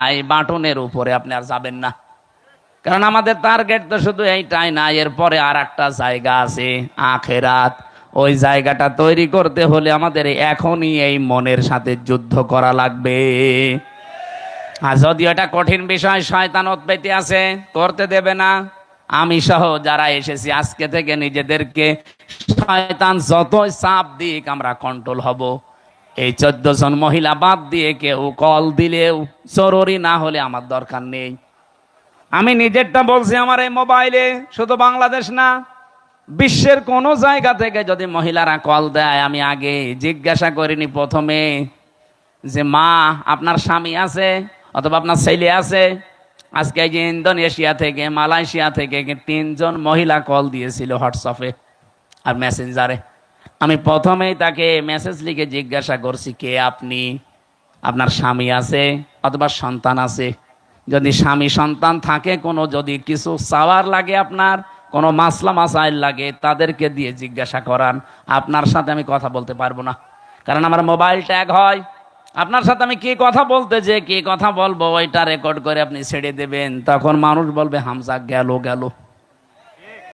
এই বাটনের উপরে, আপনি আর যাবেন না। কারণ আমাদের টার্গেট তো শুধু এইটাই না, এরপরে আর একটা জায়গা আছে, আখেরাত। ওই জায়গাটা তৈরি করতে হলে আমাদের এখনই এই মনের সাথে যুদ্ধ করা লাগবে। আর যদিও এটা কঠিন বিষয়, শয়তান উৎপত্তি আছে, করতে দেবে না। আমি সহ যারা এসেছি, আজকে থেকে নিজেদেরকে শয়তান যতই চাপ দিক, আমরা কন্ট্রোল হব। এই চোদ্দ জন মহিলা বাদ দিয়ে কেউ কল দিলেও জরুরি না হলে আমার দরকার নেই। আমি নিজেরটা বলছি আমার এই মোবাইলে, শুধু বাংলাদেশ না, বিশ্বের কোন জায়গা থেকে যদি মহিলারা কল দেয়, আমি আগে জিজ্ঞাসা করিনি প্রথমে যে, মা, আপনার স্বামী আছে অথবা আপনার ছেলে আছে? আজকে যে ইন্দোনেশিয়া থেকে, মালয়েশিয়া থেকে তিনজন মহিলা কল দিয়েছিল হোয়াটসঅ্যাপে আর মেসেঞ্জারে। আমি প্রথমেই তাকে মেসেজ লিখে জিজ্ঞাসা করছি, কে আপনি? আপনার স্বামী আছে অথবা সন্তান আছে? যদি স্বামী সন্তান থাকে, কোনো যদি কিছু চাওয়ার লাগে আপনার, কোনো মাসলা মাসাইল লাগে, তাদেরকে দিয়ে জিজ্ঞাসা করান। আপনার সাথে আমি কথা বলতে পারব না। কারণ আমার মোবাইল ট্যাগ হয়। আপনার সাথে আমি কি কথা বলতে যে কি কথা বলব, ওইটা রেকর্ড করে আপনি ছেড়ে দেবেন। তখন মানুষ বলবে, হামজা গেল গেল।